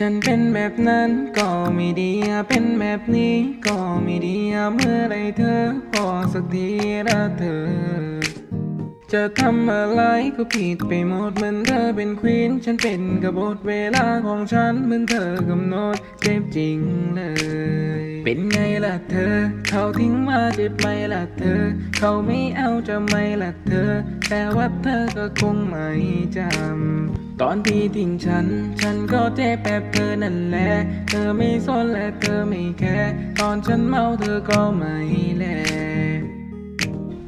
ฉันเป็นแบบนั้นก็ไม่ดีเป็นแบบนี้ก็ไม่ดีเมื่อไรเธอพอสักทีละเธอ จะทำอะไรก็ผิดไปหมดเหมือนเธอเป็นควีนฉันเป็นกบฏเวลาของฉันเหมือนเธอกำหนดเจ็บจริงเลย เป็นไงล่ะเธอ เขาทิ้งมาเจ็บไหมล่ะเธอ เขาไม่เอาจะไม่ล่ะเธอ แต่ว่าเธอก็คงไม่จำ ตอนที่ทิ้งฉัน ฉันก็เจ็บแบบเธอนั่นแหละ เธอไม่สนและเธอไม่แคร์ตอนฉันเมาเธอก็ไม่แล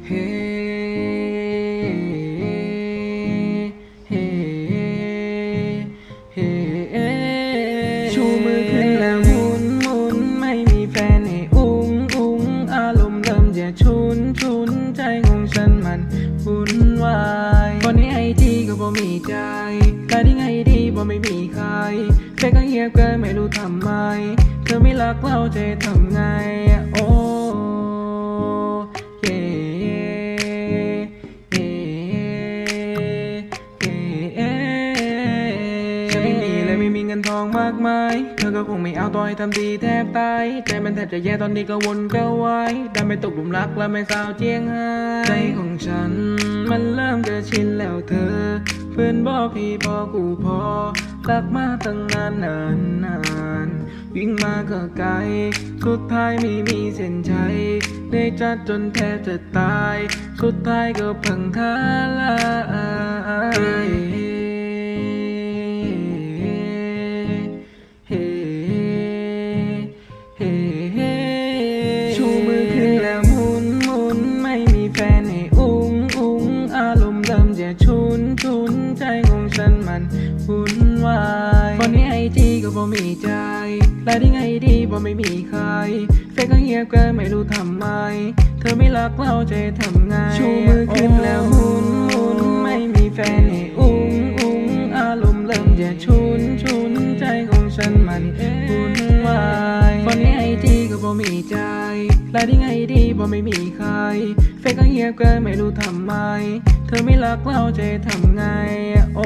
เฮ้ ชุนชุนใจของฉันมันวุ่นวายตอนนี้ไอจีก็บ่มีใจแต่ที่ไงดีบ่ไม่มีใครแค่ก็เงียบเกินไม่รู้ทำไม เธอไม่รักเราจะทำไงโอ้ เงินทองมากมาย เธอก็คงไม่เอาต่อยทำดีแทบตาย ใจมันแทบจะแย่ตอนนี้ก็วนก็วายได้ไม่ตกหลุมรักและไม่สาวเจียงไฮ้ใจของฉัน มันเริ่มจะชินแล้วเธอ เพื่อนบอกพี่พอกูพอรักมาตั้งนานนานนานวิ่งมาก็ไกล สุดท้ายไม่มีเส้นชัยได้จัดจนแทบจะตาย สุดท้ายก็พังทลาย บ่มีใจและที่ไงดีบ่ไม่มีใครเฟซก็เงียบเกินไม่รู้ทำไม เธอไม่รักเราจะทำไงชูมือขึ้นแล้วหมุนหมุนไม่มีแฟนให้อุ้งอุ้งอารมณ์เริ่มจะชุนชุนใจของฉันมันวุ่นวายตอนนี้ไอจีก็บ่มีใจและที่ไงดีบ่ไม่มีใครเฟซก็เงียบเกินไม่รู้ทำไม เธอไม่รักเราจะทำไงโอ้